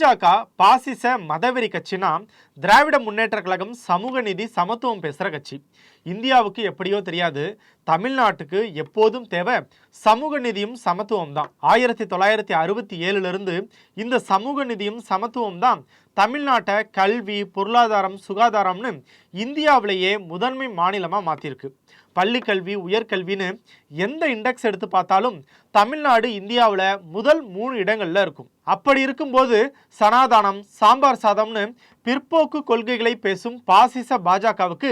பாஜக பாசிச மதவெறி கட்சினா திராவிட முன்னேற்ற கழகம் சமூக நீதி சமத்துவம் பேசுகிற கட்சி. இந்தியாவுக்கு எப்படியோ தெரியாது. தமிழ்நாட்டுக்கு எப்போதும் தேவை சமூக நிதியும் சமத்துவம் தான். ஆயிரத்தி தொள்ளாயிரத்தி அறுபத்தி ஏழுலேருந்து இந்த சமூக நிதியும் சமத்துவம் தான் தமிழ்நாட்டை கல்வி பொருளாதாரம் சுகாதாரம்னு இந்தியாவிலேயே முதன்மை மாநிலமாக மாற்றிருக்கு பள்ளிக்கல்வி உயர்கல்வின்னு எந்த இண்டெக்ஸ் எடுத்து பார்த்தாலும் தமிழ்நாடு இந்தியாவில் முதல் மூணு இடங்களில் இருக்கும். அப்படி இருக்கும்போது சனாதானம் சாம்பார் சாதம்னு பிற்போக்கு கொள்கைகளை பேசும் பாசிச பாஜகவுக்கு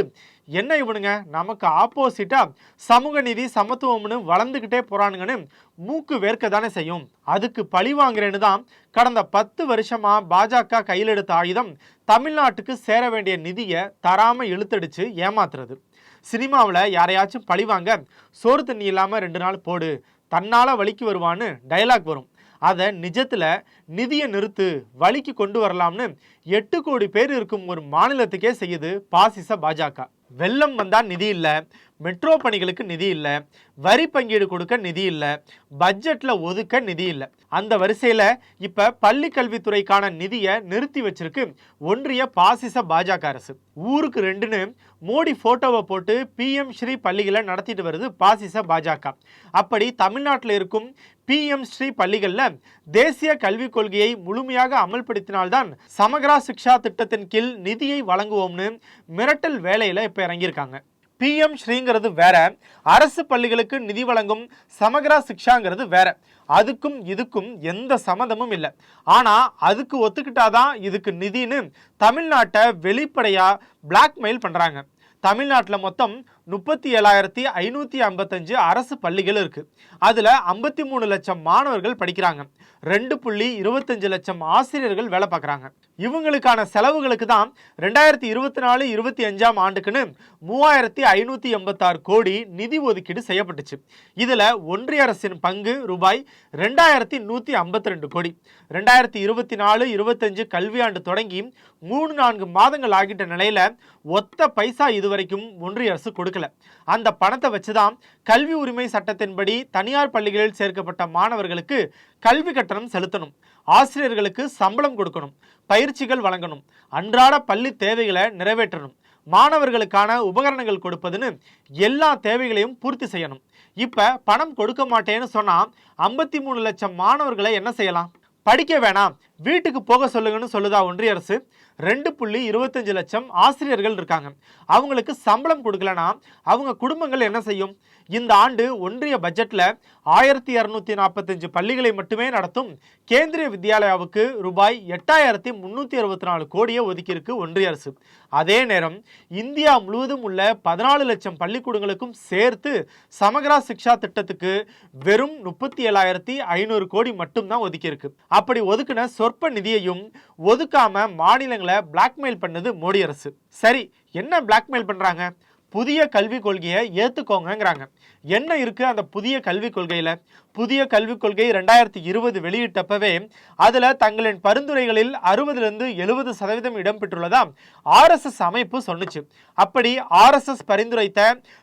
என்ன இவனுங்க? நமக்கு ஆப்போசிட்டாக சமூக நீதி சமத்துவம்னு வளர்ந்துக்கிட்டே போகிறானுங்கன்னு மூக்கு வேர்க்க தானே செய்யும். அதுக்கு பழி வாங்குறேன்னு தான் கடந்த பத்து வருஷமாக பாஜக கையில் எடுத்த ஆயுதம் தமிழ்நாட்டுக்கு சேர வேண்டிய நிதியை தராமல் இழுத்தடிச்சு ஏமாத்துறது. சினிமாவில் யாரையாச்சும் பழிவாங்க சோறு தண்ணி இல்லாமல் ரெண்டு நாள் போடு தன்னால் வலிக்கு வருவான்னு டயலாக் வரும். அதை நிஜத்தில் நிதியை நிறுத்து வழிக்கு கொண்டு வரலாம்னு எட்டு கோடி பேர் இருக்கும் ஒரு மாநிலத்துக்கே செய்யுது பாசிச பாஜக. வெள்ளம் வந்தால் நிதி இல்லை மெட்ரோ பணிகளுக்கு நிதி இல்லை வரி பங்கீடு கொடுக்க நிதி இல்லை பட்ஜெட்டில் ஒதுக்க நிதி இல்லை. அந்த வரிசையில் இப்போ பள்ளி கல்வித்துறைக்கான நிதியை நிறுத்தி வச்சிருக்கு ஒன்றிய பாசிச பாஜக அரசு. ஊருக்கு ரெண்டுன்னு மோடி போட்டோவை போட்டு பிஎம் ஸ்ரீ பள்ளிகளை நடத்திட்டு வருது பாசிச பாஜக. அப்படி தமிழ்நாட்டில் இருக்கும் பிஎம் ஸ்ரீ பள்ளிகளில் தேசிய கல்விக் கொள்கையை முழுமையாக அமல்படுத்தினால்தான் சமகரா சிக்ஷா திட்டத்தின் கீழ் நிதியை வழங்குவோம்னு மிரட்டல் வேலையில் இப்போ இறங்கியிருக்காங்க. பிஎம் ஸ்ரீங்கிறது வேற அரசு பள்ளிகளுக்கு நிதி வழங்கும் சமகரா சிக்ஷாங்கிறது வேற. அதுக்கும் இதுக்கும் எந்த சம்மந்தமும் இல்லை. ஆனால் அதுக்கு ஒத்துக்கிட்டாதான் இதுக்கு நிதின்னு தமிழ்நாட்டை வெளிப்படையாக பிளாக்மெயில் பண்ணுறாங்க தமிழ்நாட்டில் மொத்தம் முப்பத்தி ஏழாயிரத்தி ஐநூற்றி ஐம்பத்தஞ்சு அரசு பள்ளிகள் இருக்குது அதில் ஐம்பத்தி மூணு லட்சம் மாணவர்கள் படிக்கிறாங்க. ரெண்டு புள்ளி இருபத்தஞ்சு லட்சம் ஆசிரியர்கள் வேலை பார்க்குறாங்க. இவங்களுக்கான செலவுகளுக்கு தான் ரெண்டாயிரத்தி இருபத்தி நாலு இருபத்தி அஞ்சாம் ஆண்டுக்குன்னு மூவாயிரத்தி ஐநூற்றி எண்பத்தாறு கோடி நிதி ஒதுக்கீடு செய்யப்பட்டுச்சு. இதில் ஒன்றிய அரசின் பங்கு ரூபாய் ரெண்டாயிரத்தி நூற்றி ஐம்பத்தி ரெண்டு கோடி. ரெண்டாயிரத்தி இருபத்தி நாலு இருபத்தஞ்சு கல்வியாண்டு தொடங்கி மூணு நான்கு மாதங்கள் ஆகிட்ட நிலையில் ஒத்த பைசா இதுவரைக்கும் ஒன்றிய அரசு கொடுக்கல அந்த பணத்தை வச்சு தான் கல்வி உரிமை சட்டத்தின்படி தனியார் பள்ளிகளில் சேர்க்கப்பட்ட மாணவர்களுக்கு கல்வி கட்டணம் செலுத்தணும். ஆசிரியர்களுக்கு சம்பளம் கொடுக்கணும். பயிற்சிகள் வழங்கணும். அன்றாட பள்ளி தேவைகளை நிறைவேற்றணும். மாணவர்களுக்கான உபகரணங்கள் கொடுப்பதுன்னு எல்லா தேவைகளையும் பூர்த்தி செய்யணும். இப்போ பணம் கொடுக்க மாட்டேன்னு சொன்னால் ஐம்பத்தி மூணு லட்சம் மாணவர்களை என்ன செய்யலாம்? படிக்க வேணாம். வீட்டுக்கு போக சொல்லுங்கன்னு சொல்லுதா ஒன்றிய அரசு? ரெண்டு புள்ளி இருபத்தஞ்சு லட்சம் ஆசிரியர்கள் இருக்காங்க. அவங்களுக்கு சம்பளம் கொடுக்கலனா அவங்க குடும்பங்கள் என்ன செய்யும்? இந்த ஆண்டு ஒன்றிய பட்ஜெட்டில் ஆயிரத்தி இரநூத்தி நாற்பத்தஞ்சு பள்ளிகளை மட்டுமே நடத்தும் கேந்திரிய வித்யாலயாவுக்கு ரூபாய் எட்டாயிரத்தி முந்நூற்றி அறுபத்தி நாலு கோடியை ஒதுக்கியிருக்கு ஒன்றிய அரசு. அதே நேரம் இந்தியா முழுவதும் உள்ள பதினாலு லட்சம் பள்ளிக்கூடங்களுக்கும் சேர்த்து சமகரா சிக்ஷா திட்டத்துக்கு வெறும் முப்பத்தி ஏழாயிரத்தி ஐநூறு கோடி மட்டும்தான் ஒதுக்கியிருக்கு. அப்படி ஒதுக்கின சொற்ப நிதியையும் ஒதுக்காம மாநிலங்களை பிளாக்மெயில் பண்ணது மோடி அரசு. சரி என்ன பிளாக்மெயில் பண்றாங்க? புதிய கல்விக் கொள்கையை ஏற்றுக்கோங்கங்கிறாங்க என்ன இருக்குது அந்த புதிய கல்விக் கொள்கையில்? புதிய கல்விக் கொள்கை ரெண்டாயிரத்தி இருபது வெளியிட்டப்பவே அதில் தங்களின் பரிந்துரைகளில் அறுபதுலேருந்து எழுபது சதவீதம் இடம்பெற்றுள்ளதா ஆர்எஸ்எஸ் அமைப்பு சொன்னுச்சு. அப்படி ஆர்எஸ்எஸ் பரிந்துரைத்த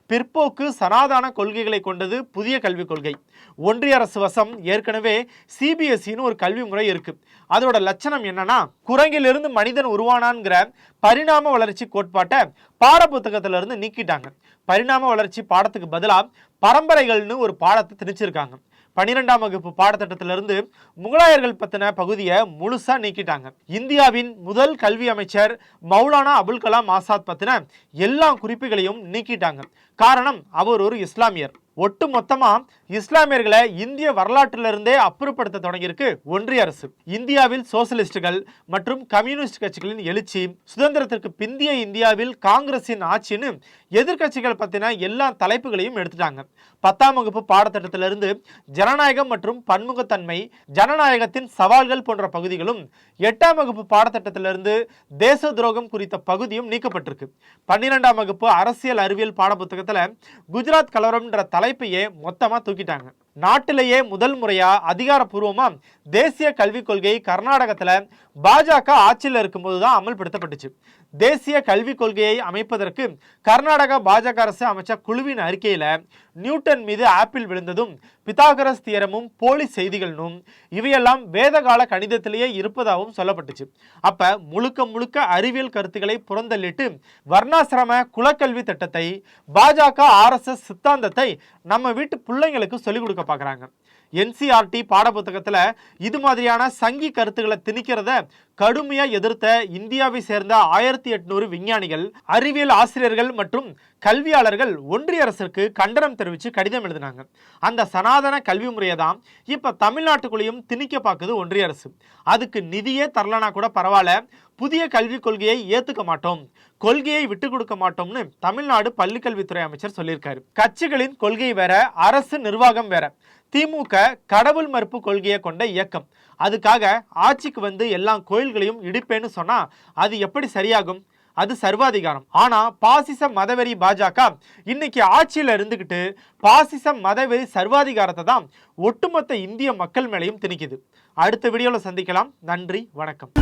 பிற்போக்கு சனாதான கொள்கைகளை கொண்டது புதிய கல்விக் கொள்கை. ஒன்றிய அரசு வசம் ஏற்கனவே சிபிஎஸ்சின்னு ஒரு கல்வி முறை இருக்குது அதோட லட்சணம் என்னன்னா குரங்கிலிருந்து மனிதன் உருவானான்கிற பரிணாம வளர்ச்சி கோட்பாட்டை பாடப்புத்தகத்துல புத்தகத்திலிருந்து நீக்கிட்டாங்க. பரிணாம வளர்ச்சி பாடத்துக்கு பதிலாக பரம்பரைகள்னு ஒரு பாடத்தை திணிச்சிருக்காங்க. பன்னிரெண்டாம் வகுப்பு பாடத்திட்டத்திலிருந்து முகலாயர்கள் பற்றின பகுதியை முழுசாக நீக்கிட்டாங்க. இந்தியாவின் முதல் கல்வி அமைச்சர் மௌலானா அபுல் கலாம் ஆசாத் பற்றின எல்லா குறிப்புகளையும் நீக்கிட்டாங்க. காரணம் அவர் ஒரு இஸ்லாமியர். ஒட்டு மொத்தமா இஸ்லாமியர்களை இந்திய வரலாற்றிலிருந்தே அப்புறப்படுத்த தொடங்கியிருக்கு ஒன்றிய அரசு. இந்தியாவில் சோசலிஸ்டுகள் மற்றும் கம்யூனிஸ்ட் கட்சிகளின் எழுச்சி சுதந்திரத்திற்கு பிந்திய இந்தியாவில் காங்கிரசின் ஆட்சின்னு எதிர்க்கட்சிகள் பத்தின எல்லா தலைப்புகளையும் எடுத்துட்டாங்க. பத்தாம் வகுப்பு பாடத்திட்டத்திலிருந்து ஜனநாயகம் மற்றும் பன்முகத்தன்மை ஜனநாயகத்தின் சவால்கள் போன்ற பகுதிகளும் எட்டாம் வகுப்பு பாடத்திட்டத்திலிருந்து தேச துரோகம் குறித்த பகுதியும் நீக்கப்பட்டிருக்கு. பன்னிரெண்டாம் வகுப்பு அரசியல் அறிவியல் பாடப்புத்தகத்தில் குஜராத் கலவரம்ன்ற தலைப்பையே மொத்தமாக தூக்கிட்டாங்க. நாட்டிலேயே முதல் முறையாக அதிகாரப்பூர்வமாக தேசிய கல்விக் கொள்கை கர்நாடகத்தில் பாஜக ஆட்சியில் இருக்கும்போது தான் அமல்படுத்தப்பட்டுச்சு. தேசிய கல்விக் கொள்கையை அமைப்பதற்கு கர்நாடக பாஜக அரசு அமைச்ச குழுவின் அறிக்கையில் நியூட்டன் மீது ஆப்பிள் விழுந்ததும் பிதாகரஸ் தியரமும் போலி செய்திகளும் இவையெல்லாம் வேதகால கணிதத்திலேயே இருப்பதாகவும் சொல்லப்பட்டுச்சு. அப்ப முழுக்க முழுக்க அறிவியல் கருத்துக்களை புறந்தள்ளிட்டு வர்ணாசிரம குலக்கல்வி திட்டத்தை பாஜக ஆர்எஸ்எஸ் சித்தாந்தத்தை நம்ம வீட்டு பிள்ளைங்களுக்கு சொல்லிக் கொடுக்க பார்க்குறாங்க என்சிஆர்டி பாடப்புத்தகத்தில் இது மாதிரியான சங்கி கருத்துக்களை திணிக்கிறத கடுமையா எதிர்த்த இந்தியாவை சேர்ந்த ஆயிரத்தி எட்நூறு விஞ்ஞானிகள் அறிவியல் ஆசிரியர்கள் மற்றும் கல்வியாளர்கள் ஒன்றிய அரசுக்கு கண்டனம் தெரிவித்து கடிதம் எழுதினாங்க. அந்த சனாதன கல்வி முறையை தான் இப்போ தமிழ்நாட்டுக்குள்ளேயும் திணிக்க பார்க்குது ஒன்றிய அரசு. அதுக்கு நிதியே தரலனா கூட பரவாயில்ல. புதிய கல்விக் கொள்கையை ஏத்துக்க மாட்டோம். கொள்கையை விட்டு கொடுக்க மாட்டோம்னு தமிழ்நாடு பள்ளிக்கல்வித்துறை அமைச்சர் சொல்லியிருக்காரு. கட்சிகளின் கொள்கை வேற அரசு நிர்வாகம் வேற. திமுக கடவுள் மறுப்பு கொள்கையை கொண்ட இயக்கம். அதுக்காக ஆட்சிக்கு வந்து எல்லா கோயில்களையும் இடிப்பேன்னு சொன்னா அது எப்படி சரியாகும்? அது சர்வாதிகாரம். ஆனா பாசிச மதவெறி பாஜக இன்னைக்கு ஆட்சியில இருந்துகிட்டு பாசிச மதவெறி சர்வாதிகாரத்தை தான் ஒட்டுமொத்த இந்திய மக்கள் மேலையும் திணிக்குது. அடுத்த வீடியோவில் சந்திக்கலாம். நன்றி வணக்கம்.